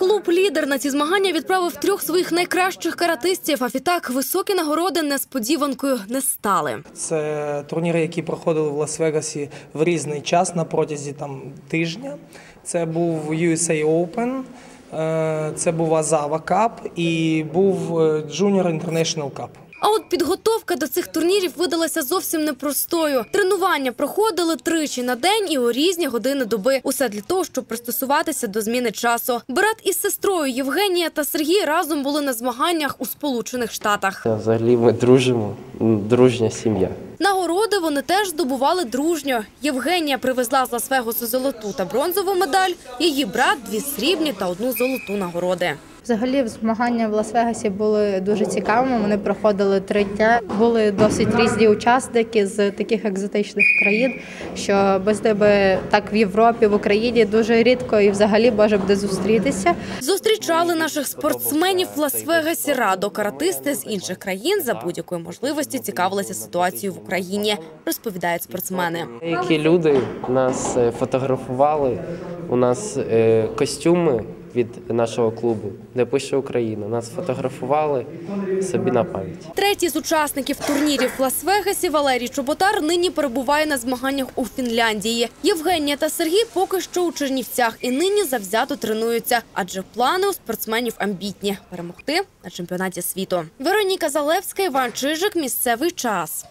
Клуб лідер на ці змагання відправив трьох своїх найкращих каратистів. А відтак високі нагороди несподіванкою не стали. Це турніри, які проходили в Лас-Вегасі в різний час на протязі там тижня. Це був USA Open, е, це був Азава Cup і був е, Junior International Cup. А от підготовка до цих турнірів видалася зовсім непростою. Тренування проходили тричі на день і у різні години доби. Усе для того, щоб пристосуватися до зміни часу. Брат із сестрою Євгенія та Сергій разом були на змаганнях у Сполучених Штатах. Взагалі ми дружимо, дружня сім'я. Нагороди вони теж здобували дружньо. Євгенія привезла з Лас-Вегасу золоту та бронзову медаль. Її брат дві срібні та одну золоту нагороди. Взагалі, змагання в Лас-Вегасі були дуже цікавими. Вони проходили три дня. Були досить різні учасники з таких екзотичних країн, що без тебе так в Європі, в Україні дуже рідко і взагалі може буде зустрітися. Зустрічали наших спортсменів в Лас-Вегасі радо. Каратисти з інших країн за будь-якої можливості цікавилися ситуацією в Україні, розповідають спортсмени. Деякі люди нас е, фотографували. У нас е, костюми від нашого клубу, де пише Україна. Нас фотографували собі на пам'ять. Третій з учасників турнірів в Лас-Вегасі Валерій Чоботар нині перебуває на змаганнях у Фінляндії. Євгенія та Сергій поки що у Чернівцях і нині завзято тренуються, адже плани у спортсменів амбітні перемогти на чемпіонаті світу. Вероніка Залевська, Іван Чижик. Місцевий час.